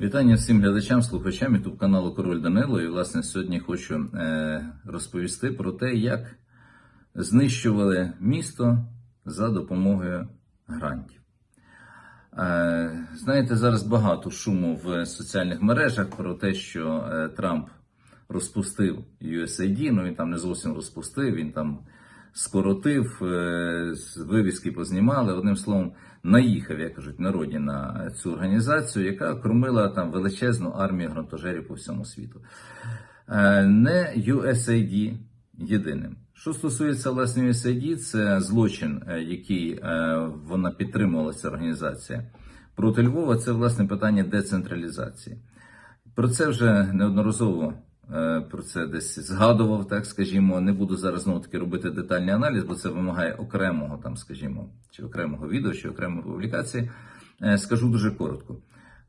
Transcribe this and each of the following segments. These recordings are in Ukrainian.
Вітання всім глядачам, слухачам youtube каналу Король Данило. І, власне, сьогодні хочу е, розповісти про те, як знищували місто за допомогою грантів. Е, знаєте, зараз багато шуму в соціальних мережах про те, що е, Трамп розпустив USAID, ну він там не зовсім розпустив, він там скоротив, е, вивіски познімали. Одним словом, наїхав, як кажуть, народі на цю організацію, яка кормила там величезну армію грантожерів по всьому світу. Е, Не USAID єдиним. Що стосується власне USAID, це злочин, е, який вона підтримувала ця організація проти Львова. Це власне питання децентралізації. Про це вже неодноразово про це десь згадував, так скажімо. Не буду зараз знову таки робити детальний аналіз, бо це вимагає окремого там, скажімо, чи окремого відео, чи окремої публікації. Е, Скажу дуже коротко.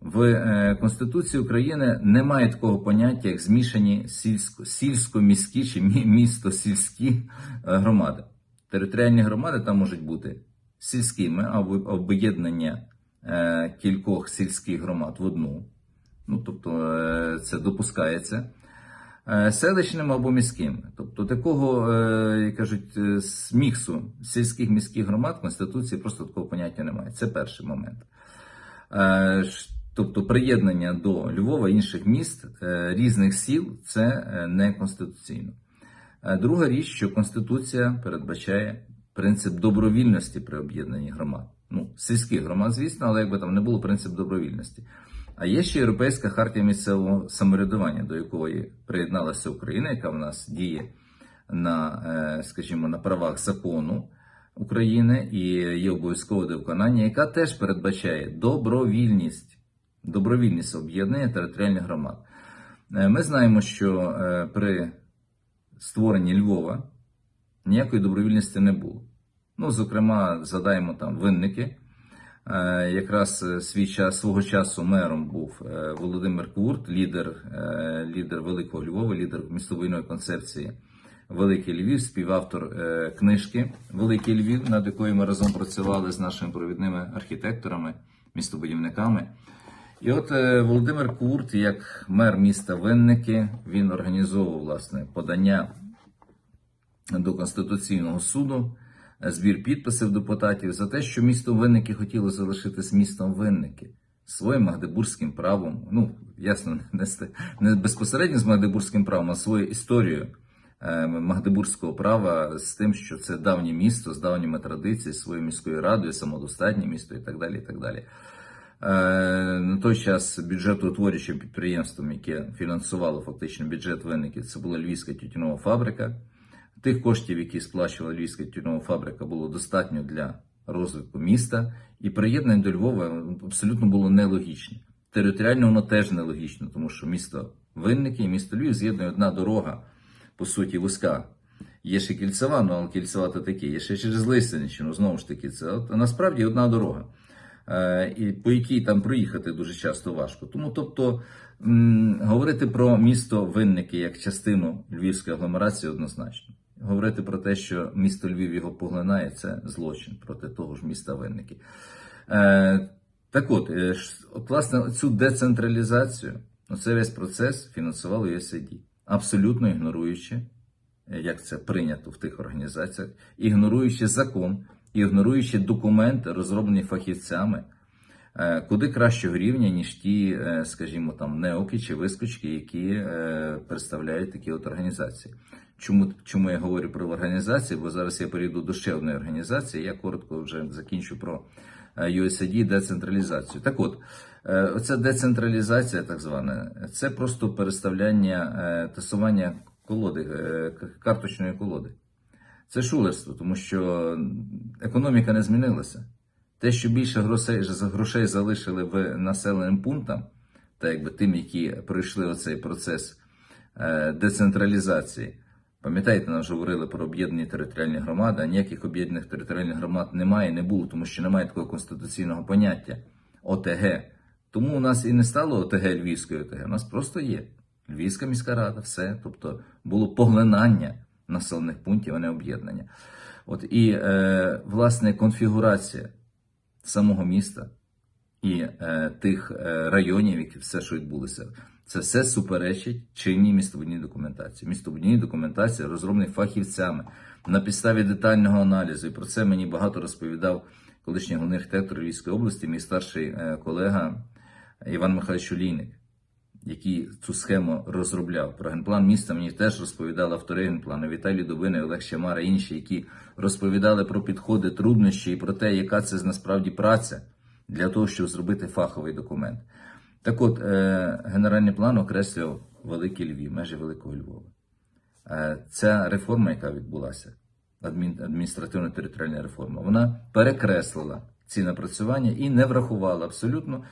В е, Конституції України немає такого поняття, як змішані сільсько, сільсько-міські чи місто-сільські е, громади. Територіальні громади там можуть бути сільськими або об'єднання е, кількох сільських громад в одну. Ну, тобто е, це допускається. Е, Селищними або міськими. Тобто такого, е, як кажуть, е, міксу сільських міських громад в Конституції просто такого поняття немає. Це перший момент. Тобто приєднання до Львова інших міст різних сіл це не конституційно. Друга річ, що Конституція передбачає принцип добровільності при об'єднанні громад. Ну, сільських громад, звісно, але якби там не було принцип добровільності. А є ще Європейська хартія місцевого самоврядування, до якої приєдналася Україна, яка в нас діє на, е, скажімо, на правах закону України і є обов'язкове до виконання, яка теж передбачає добровільність, добровільність об'єднання територіальних громад. Е, Ми знаємо, що е, при створенні Львова ніякої добровільності не було. Ну, зокрема, згадаємо там винники. Е, Якраз е, свій час свого часу мером був е, Володимир Курт, лідер, лідер Великого Львова, лідер містобудівної концепції Великий Львів, співавтор книжки Великий Львів, над якою ми разом працювали з нашими провідними архітекторами, містобудівниками. І от Володимир Курт, як мер міста Винники, він організовував власне подання до Конституційного суду, збір підписів депутатів за те, що місто Винники хотіло залишитись містом Винники своїм магдебурзьким правом. Ну, ясно, не, не безпосередньо з магдебурзьким правом, а своєю історією е, магдебурзького права з тим, що це давнє місто з давніми традиціями, своєю міською радою, самодостатнє місто і так далі. І так далі. Е, На той час бюджетоутворюючим підприємством, яке фінансувало фактично бюджет винників, це була Львівська тютюнова фабрика. Тих коштів, які сплачувала Львівська тютюнова фабрика, було достатньо для розвитку міста, і приєднання до Львова абсолютно було нелогічне. Територіально воно теж нелогічно, тому що місто Винники і місто Львів з'єднує одна дорога, по суті, вузька. Є ще кільцева, ну але кільцева то такі, є ще через Лисинщину, знову ж таки, це от, насправді одна дорога, е, і по якій там проїхати дуже часто важко. Тому, тобто, говорити про місто Винники як частину львівської агломерації однозначно. Говорити про те, що місто Львів його поглинає, це злочин проти того ж міста Винники. Е, так от, е, от, власне, цю децентралізацію, цей весь процес фінансувало USAID, абсолютно ігноруючи, е, як це прийнято в тих організаціях, ігноруючи закон, ігноруючи документи, розроблені фахівцями, е, куди кращого рівня, ніж ті, скажімо, там неоки чи вискочки, які представляють такі от організації. Чому, чому я говорю про організації? Бо зараз я перейду до ще одної організації. Я коротко вже закінчу про е, USAID децентралізацію. Так от, е, оця децентралізація, так звана, це просто переставляння е, тасування колоди, карточної колоди. Це шулерство, тому що економіка не змінилася. Те, що більше грошей, грошей залишили в населеним пунктам, та якби тим, які пройшли оцей процес децентралізації. Пам'ятаєте, нам ж говорили про об'єднані територіальні громади, а ніяких об'єднаних територіальних громад немає, не було, тому що немає такого конституційного поняття ОТГ. Тому у нас і не стало ОТГ Львівської ОТГ, у нас просто є Львівська міська рада, все. Тобто було поглинання населених пунктів, а не об'єднання. От і е, власне конфігурація самого міста і е, тих е, районів, які все, що відбулося. Це все суперечить чинній містобудівній документації. Містобудівні документації розроблені фахівцями на підставі детального аналізу. І про це мені багато розповідав колишній головний архітектор Львівської області, мій старший е, колега Іван Михайлович Олійник, який цю схему розробляв. Про генплан міста мені теж розповідали автори генплану Віталій Дубина, Олег Щамара, інші, які розповідали про підходи, труднощі і про те, яка це насправді праця для того, щоб зробити фаховий документ. Так от, е, генеральний план окреслював Великий Львів, межі Великого Львова. Е, ця реформа, яка відбулася, адміністративно-територіальна реформа, вона перекреслила ці напрацювання і не врахувала абсолютно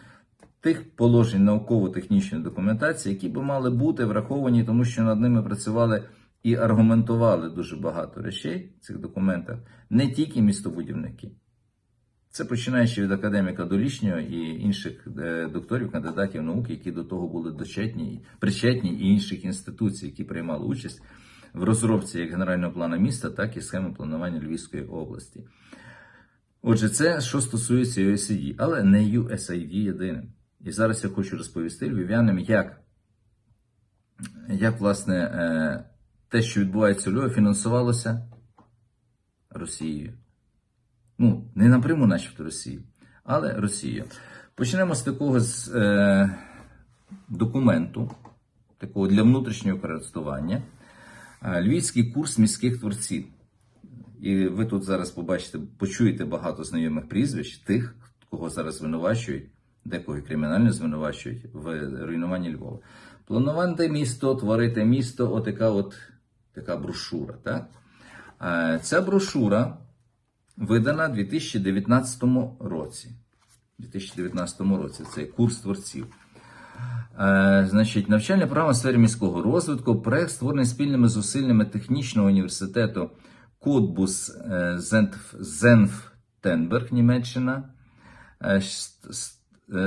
тих положень науково-технічної документації, які би мали бути враховані, тому що над ними працювали і аргументували дуже багато речей в цих документах, не тільки містобудівники. Це починаючи від академіка Долішнього і інших е, докторів, кандидатів наук, які до того були дочетні, причетні, і інших інституцій, які приймали участь в розробці як генерального плану міста, так і схеми планування Львівської області. Отже, це що стосується USAID, але не USAID єдиним. І зараз я хочу розповісти львів'янам, як, як власне, е, те, що відбувається у Львові, фінансувалося Росією. Ну, не напряму, начебто Росії, але Росією. Почнемо з такого з, е, документу, такого для внутрішнього користування. Е, Львівський курс міських творців. І ви тут зараз побачите, почуєте багато знайомих прізвищ, тих, кого зараз звинувачують, декого кримінально звинувачують в руйнуванні Львова. Планувати місто, творити місто, отака от така брошура. Так? Е, Ця брошура видана у 2019 році. У 2019 році цей курс творців. Е, Значить, навчальна програма в сфері міського розвитку, проект створений спільними зусиллями технічного університету Кодбус е, Зенф- Зенфтенберг, Німеччина, е,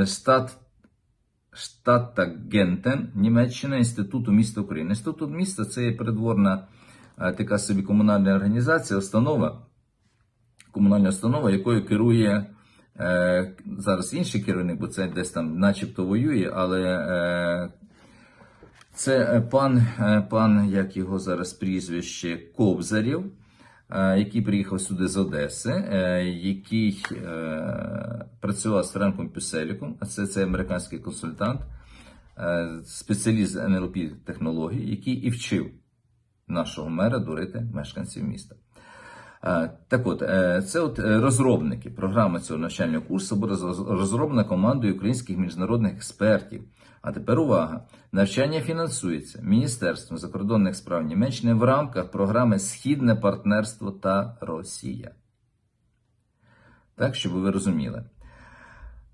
Штат Штаттагентен, Німеччина, Інституту міста України. Інститут міста це є передворна така собі комунальна організація, установа, комунальна установа, якою керує е, зараз інший керівник, бо це десь там начебто воює, але е, це е, пан, е, пан, як його зараз прізвище, Кобзарєв, е, який приїхав сюди з Одеси, е, який е, працював з Френком Пюселіком, а це, це американський консультант, е, спеціаліст НЛП технологій, який і вчив нашого мера дурити мешканців міста. Е, Так от, е, це от е, розробники Програма цього навчального курсу буде розроблена командою українських міжнародних експертів. А тепер увага! Навчання фінансується Міністерством закордонних справ Німеччини в рамках програми Східне партнерство та Росія. Так, щоб ви розуміли.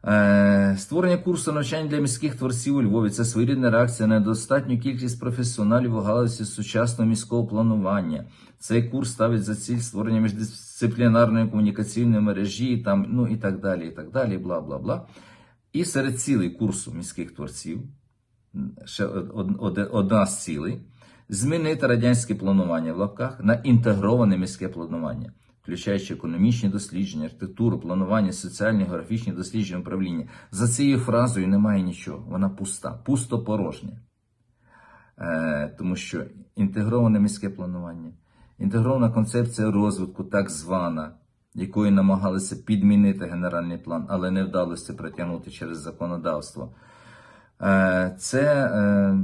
Е, Створення курсу навчання для міських творців у Львові це своєрідна реакція на достатню кількість професіоналів у галузі сучасного міського планування. Цей курс ставить за ціль створення міждисциплінарної комунікаційної мережі, там, ну і так далі, і так далі, бла бла бла. І серед цілей курсу міських творців, ще од- од- одна з цілей, змінити радянське планування в лапках на інтегроване міське планування, включаючи економічні дослідження, архітектуру, планування, соціальні, географічні дослідження, управління. За цією фразою немає нічого, вона пуста, пусто порожня. Е, тому що інтегроване міське планування, інтегрована концепція розвитку, так звана, якою намагалися підмінити генеральний план, але не вдалося притягнути через законодавство. Е, це, е,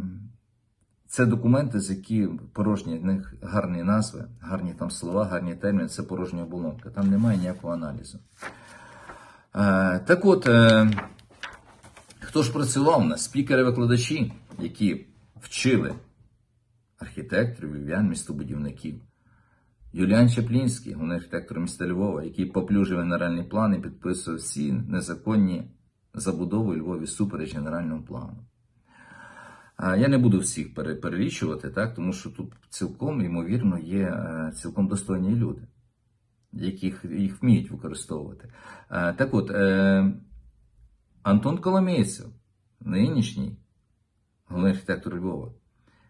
це документи, з які порожні в них гарні назви, гарні там слова, гарні терміни, це порожня оболонка. Там немає ніякого аналізу. Е, так от, е, хто ж працював у нас? Спікери-викладачі, які вчили архітекторів, львів'ян, містобудівників. Юліан Чаплінський, головний архітектор міста Львова, який поплюжив генеральний план і підписував всі незаконні забудови Львові супереч генеральному плану. Я не буду всіх пере- перелічувати, так, тому що тут цілком, ймовірно, є е, цілком достойні люди, яких їх вміють використовувати. Е, Так от, е, Антон Коломійцев, нинішній головний архітектор Львова,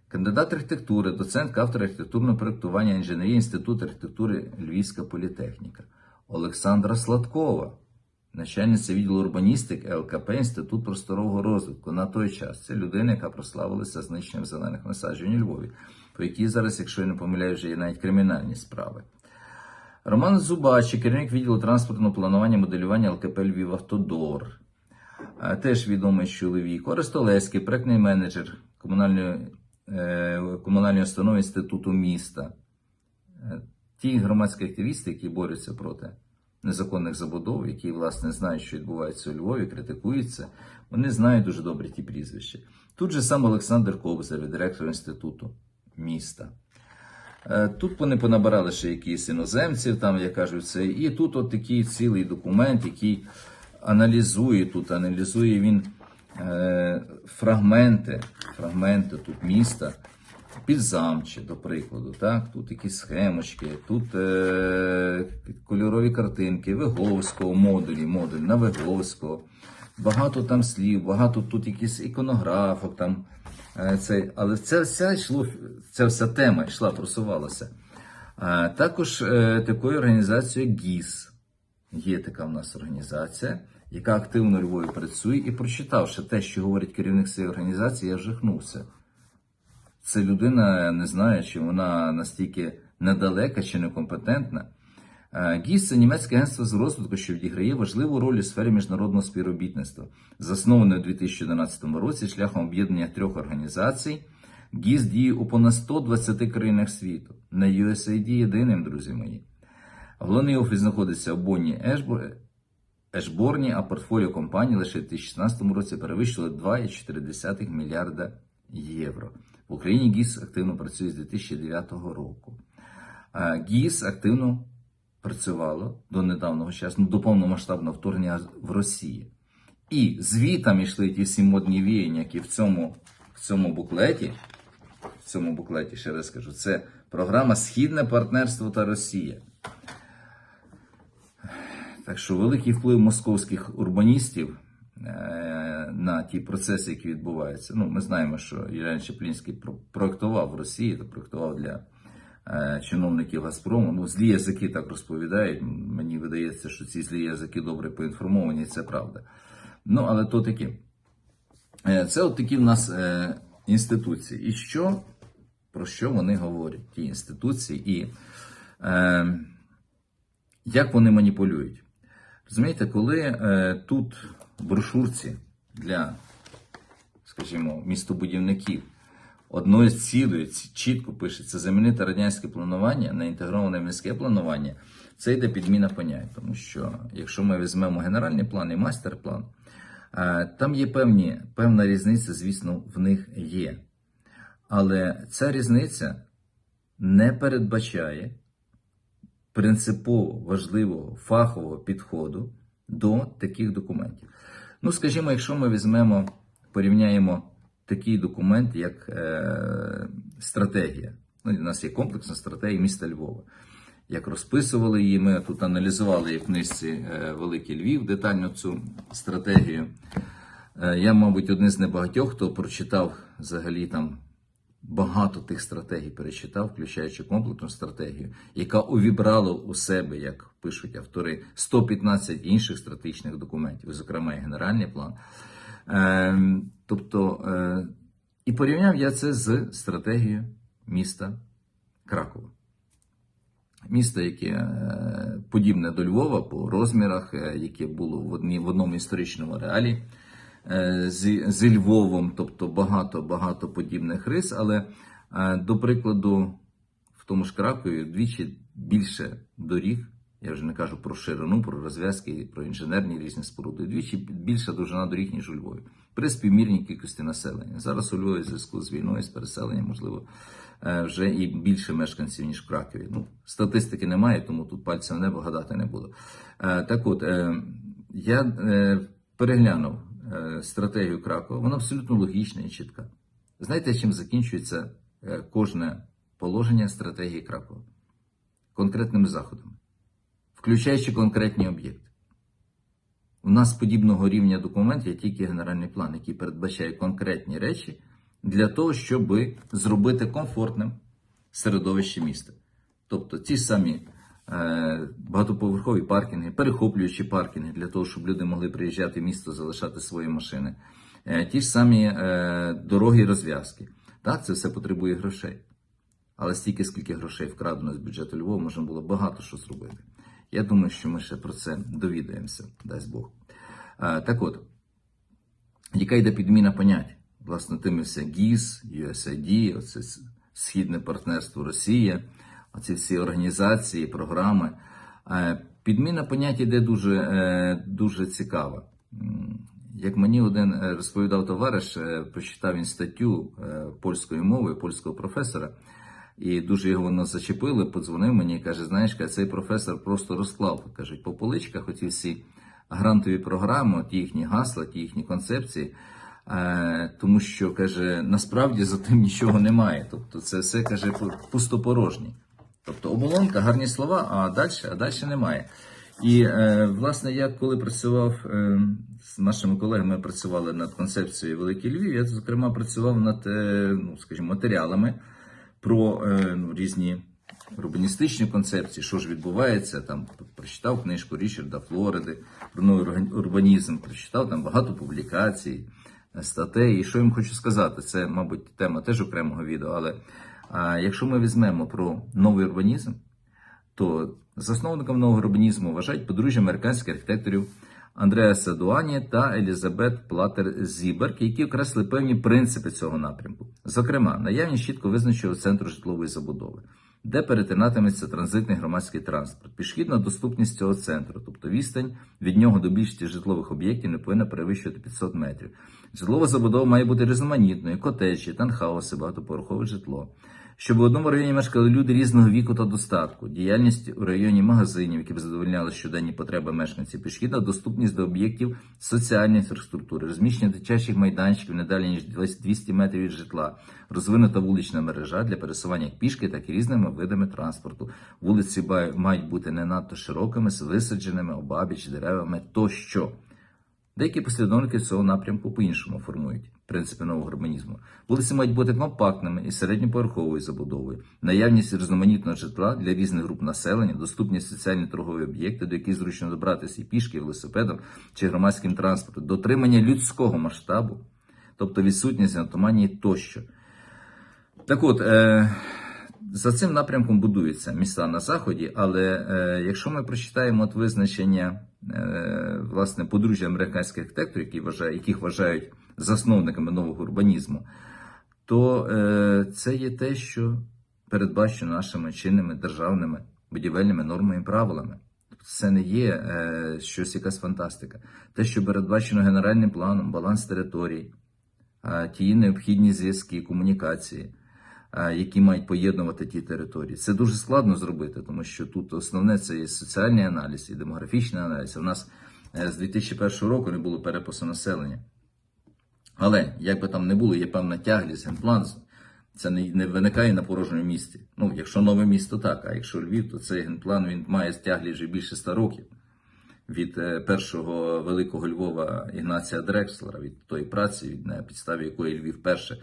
кандидат архітектури, доцент кафедри архітектурного проєктування інженерії Інституту архітектури Львівська політехніка, Олександра Сладкова, начальниця відділу урбаністики ЛКП Інститут просторового розвитку на той час. Це людина, яка прославилася знищенням зелених насаджень у Львові, по якій зараз, якщо я не помиляю, вже є навіть кримінальні справи. Роман Зубачий, керівник відділу транспортного планування моделювання ЛКП Львів Автодор. Теж відомий чоловік. Орест Олеський, проектний менеджер комунальної, е, комунальної установи Інституту міста. Е, Ті громадські активісти, які борються проти незаконних забудов, які, власне, знають, що відбувається у Львові, критикуються, вони знають дуже добре ті прізвища. Тут же сам Олександр Кобзар, директор інституту міста. Е, Тут вони понабирали ще якісь іноземців, там, як кажуть, це. І тут от такий цілий документ, який аналізує тут, аналізує він е, фрагменти, фрагменти тут міста, підзамче, до прикладу. Так? Тут якісь схемочки, тут е, кольорові картинки, Виговського, модулі, модуль на Виговського. Багато там слів, багато тут якісь іконографок там. Е, Це, але це вся йшло, ця вся тема йшла, просувалася. А, також е, такою організацією ГІС. Є така в нас організація, яка активно Львові працює, і прочитавши те, що говорить керівник цієї організації, я вжахнувся. Це людина не знаю, чи вона настільки недалека чи некомпетентна. Е, ГІС це німецьке агентство з розвитку, що відіграє важливу роль у сфері міжнародного співробітництва. Засноване у 2011 році шляхом об'єднання трьох організацій. ГІС діє у понад 120 країнах світу. На USAID єдиним, друзі мої. Головний офіс знаходиться в Бонні Ешборні, а портфоліо компанії лише в 2016 році перевищило 2,4 мільярда євро. В Україні ГІС активно працює з 2009 року. ГІС активно працювало до недавнього часу, ну, до повномасштабного вторгнення в Росії. І звітами йшли ті всі модні віяння, які в цьому, в цьому буклеті, в цьому буклеті, ще раз скажу, це програма Східне партнерство та Росія. Так що великий вплив московських урбаністів на ті процеси, які відбуваються. Ну, ми знаємо, що Юрій Чеплінський про- проектував в Росії, то проектував для е, чиновників Газпрому. Ну, злі язики так розповідають. Мені видається, що ці злі язики добре поінформовані, це правда. Ну, але то таке. Це от такі в нас е, інституції. І що, про що вони говорять, ті інституції, і е, як вони маніпулюють? Розумієте, коли е, тут брошурці для, скажімо, містобудівників одною з цілею ці- чітко пишеться замінити радянське планування на інтегроване міське планування, це йде підміна понять. Тому що якщо ми візьмемо генеральний план і майстер-план, е, там є певні, певна різниця, звісно, в них є. Але ця різниця не передбачає принципово важливого фахового підходу до таких документів. Ну, скажімо, якщо ми візьмемо, порівняємо такий документ, як е, стратегія. Ну, у нас є комплексна стратегія міста Львова. Як розписували її, ми тут аналізували в книжці е, Великий Львів детально цю стратегію. Е, Я, мабуть, один з небагатьох, хто прочитав взагалі там багато тих стратегій перечитав, включаючи комплексну стратегію, яка увібрала у себе, як пишуть автори, 115 інших стратегічних документів, зокрема і генеральний план. Е, тобто, е, і порівняв я це з стратегією міста Кракова. Місто, яке е, подібне до Львова по розмірах, е, яке було в, одному історичному реалі е, з, з Львовом, тобто багато-багато подібних рис. Але, е, до прикладу, в тому ж Кракові вдвічі більше доріг. Я вже не кажу про ширину, про розв'язки, про інженерні різні споруди. Двічі більша довжина доріг, ніж у Львові, при співмірній кількості населення. Зараз у Львові в зв'язку з війною, з переселенням, можливо, е, вже і більше мешканців, ніж в Кракові. Ну, статистики немає, тому тут пальцем в небо гадати не буду. Так от, я переглянув стратегію Кракова, вона абсолютно логічна і чітка. Знаєте, чим закінчується е, кожне положення стратегії Кракова? Конкретними заходами включаючи конкретні об'єкти. У нас подібного рівня документ є тільки генеральний план, який передбачає конкретні речі для того, щоб зробити комфортним середовище міста. Тобто ті самі е, багатоповерхові паркінги, перехоплюючі паркінги для того, щоб люди могли приїжджати в місто, залишати свої машини. Е, Ті ж самі е, дороги і розв'язки. Так, це все потребує грошей. Але стільки, скільки грошей вкрадено з бюджету Львова, можна було багато що зробити. Я думаю, що ми ще про це довідаємося, дасть Бог. Е, Так от, яка йде підміна понять? Власне, тими все ГІС, USAID, оце Східне партнерство Росія, оці всі організації, програми. Е, Підміна понять іде дуже, е, дуже цікава. Як мені один е, розповідав товариш, прочитав він статтю польською мовою польського професора, і дуже його воно зачепило, подзвонив мені і каже: знаєш, цей професор просто розклав кажуть, по поличках оці всі грантові програми, ті їхні гасла, ті їхні концепції. Тому що каже, насправді за тим нічого немає. Тобто це все каже пу- пустопорожнє. Тобто оболонка, гарні слова, а далі, а далі немає. І е, власне, я коли працював е, з нашими колегами, працювали над концепцією Великий Львів. Я зокрема працював над е, ну, скажімо, матеріалами про е, ну, різні урбаністичні концепції, що ж відбувається. Там прочитав книжку Річарда Флориди про новий урбанізм, прочитав там багато публікацій, е, статей. І що я їм хочу сказати, це, мабуть, тема теж окремого відео. Але а, якщо ми візьмемо про новий урбанізм, то засновником нового урбанізму вважають подружжя американських архітекторів Андреаса Дуані та Елізабет Платер Зіберг, які окреслили певні принципи цього напрямку. Зокрема, наявність чітко визначеного центру житлової забудови, де перетинатиметься транзитний громадський транспорт, пішохідна доступність цього центру, тобто відстань від нього до більшості житлових об'єктів не повинна перевищувати 500 метрів. Житлова забудова має бути різноманітною, котеджі, танхауси, багатоповерхове житло. Щоб в одному районі мешкали люди різного віку та достатку, діяльність у районі магазинів, які б задовольняли щоденні потреби мешканців, пішохідна доступність до об'єктів соціальної інфраструктури, розміщення дитячих майданчиків не далі ніж 200 метрів від житла, розвинута вулична мережа для пересування пішки, так і різними видами транспорту. Вулиці мають бути не надто широкими, з висадженими обабіч деревами тощо. Деякі послідовники цього напрямку по-іншому формують принципи нового урбанізму. Вулиці мають бути компактними і середньоповерховою забудовою, наявність різноманітного житла для різних груп населення, доступність соціальні торгові об'єкти, до яких зручно добратися і пішки, і велосипедом чи громадським транспортом, дотримання людського масштабу, тобто відсутність анатоманії тощо. Так от, е, за цим напрямком будуються міста на заході, але е, якщо ми прочитаємо от визначення е, власне подружжя американських архітекторів, які вважають, яких вважають засновниками нового урбанізму, то е, це є те, що передбачено нашими чинними державними будівельними нормами і правилами. Тобто Це не є е, щось якась фантастика. Те, що передбачено генеральним планом, баланс територій, е, ті необхідні зв'язки, комунікації, які мають поєднувати ті території. Це дуже складно зробити, тому що тут основне це і соціальний аналіз, і демографічний аналіз. У нас е, з 2001 року не було перепису населення. Але як би там не було, є певна тяглість генплану. Це не, не виникає на порожньому місці. Ну, якщо нове місто, так, а якщо Львів, то цей генплан він має тяглість вже більше 100 років. Від е, першого великого Львова Ігнація Дрекслера, від тої праці, від на підставі якої Львів перше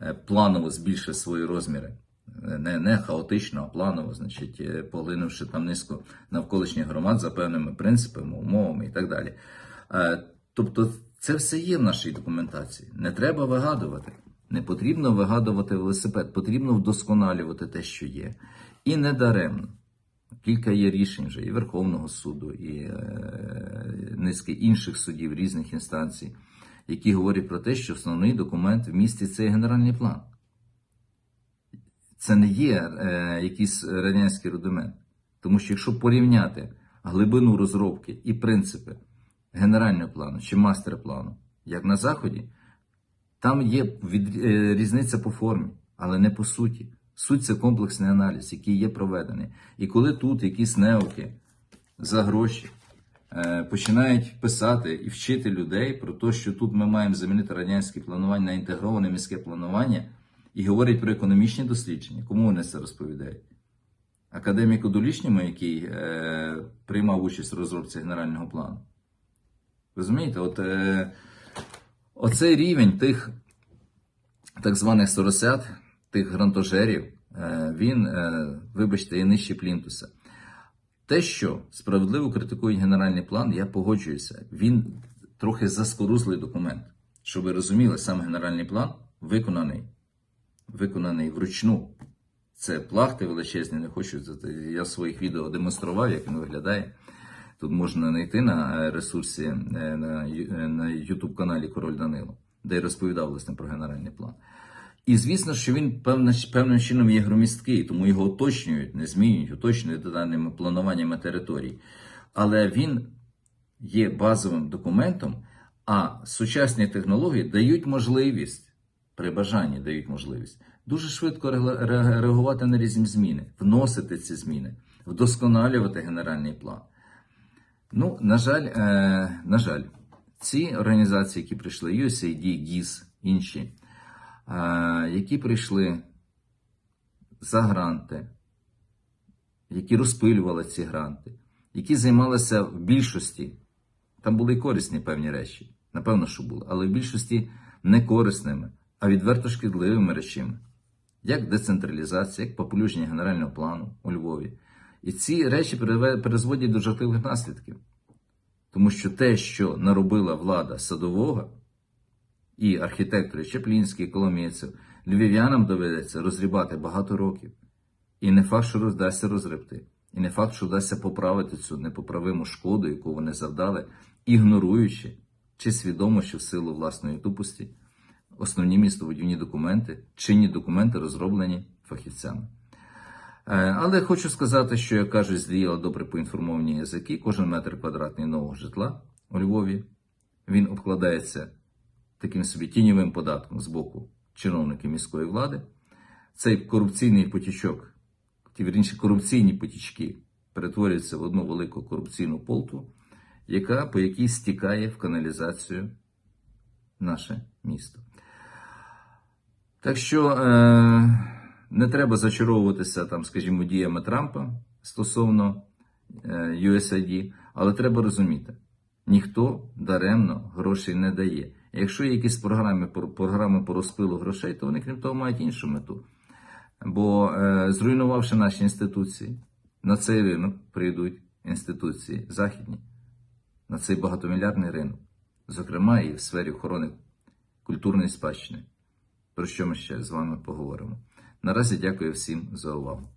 е, планово збільшив свої розміри. Е, Не, не хаотично, а планово, значить, поглинувши там низку навколишніх громад за певними принципами, умовами і так далі. Тобто, це все є в нашій документації. Не треба вигадувати. Не потрібно вигадувати велосипед, потрібно вдосконалювати те, що є. І не даремно. Кілька є рішень вже і Верховного суду, і е, низки інших судів різних інстанцій, які говорять про те, що основний документ в місті це генеральний план. Це не є е, якийсь радянський рудимент. Тому що якщо порівняти глибину розробки і принципи генерального плану чи мастер-плану, як на Заході, там є від, е, різниця по формі, але не по суті. Суть це комплексний аналіз, який є проведений. І коли тут якісь неоки за гроші е, починають писати і вчити людей про те, що тут ми маємо замінити радянське планування на інтегроване міське планування, і говорять про економічні дослідження, кому вони це розповідають? Академіку Долішньому, який е, приймав участь у розробці генерального плану. Розумієте, от е, оцей рівень тих так званих соросят, тих грантожерів, е, він, е, вибачте, є нижче плінтуса. Те, що справедливо критикують генеральний план, я погоджуюся. Він трохи заскорузлий документ. Щоб ви розуміли, сам генеральний план виконаний, виконаний вручну. Це плахти величезні, не хочу. Я в своїх відео демонстрував, як він виглядає. Тут можна знайти на ресурсі е, на YouTube каналі Король Данило, де я розповідав власне про генеральний план. І звісно, що він певним чином є громісткий, тому його уточнюють, не змінюють, уточнюють даними плануваннями територій. Але він є базовим документом, а сучасні технології дають можливість, при бажанні дають можливість дуже швидко реагувати на різні зміни, вносити ці зміни, вдосконалювати генеральний план. Ну, на жаль, е, на жаль, ці організації, які прийшли, USAID, GIS, інші, які прийшли за гранти, які розпилювали ці гранти, які займалися в більшості, там були і корисні певні речі, напевно, що були, але в більшості не корисними, а відверто шкідливими речами, як децентралізація, як популюження генерального плану у Львові. І ці речі призводять до жахливих наслідків. Тому що те, що наробила влада садового і архітектори Чеплінський, Коломійцев, львів'янам доведеться розрібати багато років. І не факт, що вдасться розребти. І не факт, що вдасться поправити цю непоправиму шкоду, яку вони завдали, ігноруючи чи свідомо, що в силу власної тупості основні містобудівні документи, чинні документи розроблені фахівцями. Е, Але хочу сказати, що, як кажуть, здіяла добре поінформовані язики, кожен метр квадратний нового житла у Львові він обкладається таким собі тіньовим податком з боку чиновників міської влади. Цей корупційний потічок, ті вірніше корупційні потічки перетворюються в одну велику корупційну полту, яка, по якій стікає в каналізацію наше місто. Так що е, не треба зачаровуватися, там, скажімо, діями Трампа стосовно е, USAID, але треба розуміти, ніхто даремно грошей не дає. Якщо є якісь програми, програми по розпилу грошей, то вони, крім того, мають іншу мету. Бо е, зруйнувавши наші інституції, на цей ринок прийдуть інституції західні, на цей багатомільярдний ринок, зокрема і в сфері охорони культурної спадщини, про що ми ще з вами поговоримо. Наразі дякую всім за увагу.